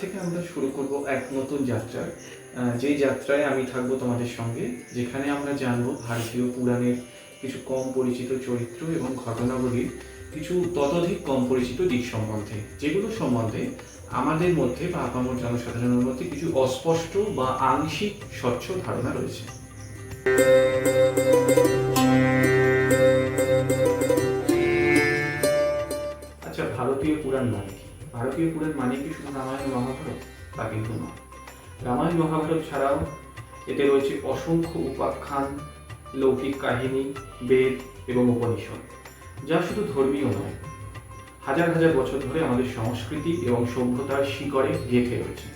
থেকে আমরা শুরু করব এক নতুন যাত্রা যেই যাত্রায় আমি থাকব তোমাদের সঙ্গে, যেখানে আমরা জানব ভারতীয় পুরাণের কিছু কম পরিচিত চরিত্র এবং ঘটনাবলীর কিছু ততোধিক কম পরিচিত দিক সম্বন্ধে, যেগুলো সম্বন্ধে আমাদের মধ্যে বা আপামর জনসাধারণের মধ্যে কিছু অস্পষ্ট বা আংশিক স্বচ্ছ ধারণা রয়েছে। আচ্ছা ভারতীয় পুরাণ মানে কি? ভারতীয় পুরাণ মানে কি শুধু রামায়ণ মহাভারত? তা কিন্তু নয়। রামায়ণ মহাভারত ছাড়াও এতে রয়েছে অসংখ্য উপাখ্যান, লৌকিক কাহিনী, বেদ এবং উপনিষদ, যা শুধু ধর্মীয় নয়, হাজার হাজার বছর ধরে আমাদের সংস্কৃতি এবং সভ্যতার শিকড়ে গেঁথে রয়েছে।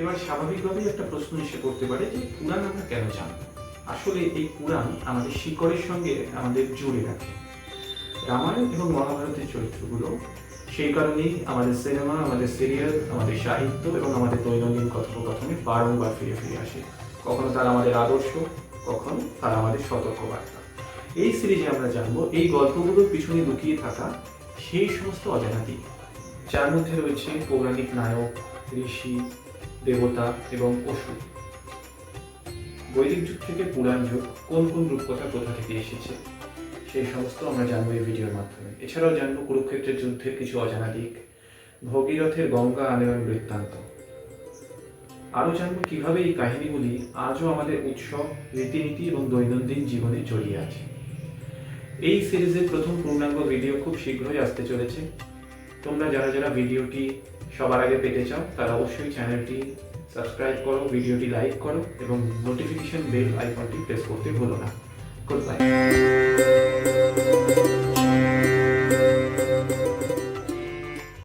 এবার স্বাভাবিকভাবেই একটা প্রশ্ন এসে করতে পারে যে পুরাণ আমরা কেন জানব? আসলে এই পুরাণ আমাদের শিকড়ের সঙ্গে আমাদের জুড়ে রাখে রামায়ণ এবং মহাভারতের চরিত্রগুলো, সেই কারণেই আমাদের সিনেমা, আমাদের সিরিয়াল, আমাদের সাহিত্য এবং আমাদের দৈনন্দিন কথোপকথনে বারংবার ফিরে ফিরে আসে। কখনো তারা আমাদের আদর্শ, কখনো তারা আমাদের সতর্কবার্তা। এই সিরিজে আমরা জানব, এই গল্পগুলোর পিছনে লুকিয়ে থাকা সেই সমস্ত অজানা দিক যার মধ্যে রয়েছে পৌরাণিক নায়ক, ঋষি, দেবতা এবং অসুর। বৈদিক যুগ থেকে পুরাণ যুগ কোন কোন রূপকথা কোথা থেকে এসেছে, সেই সমস্ত আমরা জানব এই ভিডিওর মাধ্যমে। এছাড়াও জানব কুরুক্ষেত্রের যুদ্ধের কিছু অজানা দিক, ভগীরথের গঙ্গা আনয়ন বৃত্তান্ত। আরও জানব কীভাবে এই কাহিনীগুলি আজও আমাদের উৎসব, রীতিনীতি এবং দৈনন্দিন জীবনে জড়িয়ে আছে। এই সিরিজের প্রথম পূর্ণাঙ্গ ভিডিও খুব শীঘ্রই আসতে চলেছে। তোমরা যারা যারা ভিডিওটি সবার আগে পেতে চাও তারা অবশ্যই চ্যানেলটি সাবস্ক্রাইব করো, ভিডিওটি লাইক করো এবং নোটিফিকেশন বেল আইকনটি প্রেস করতে ভুলো না। Good bye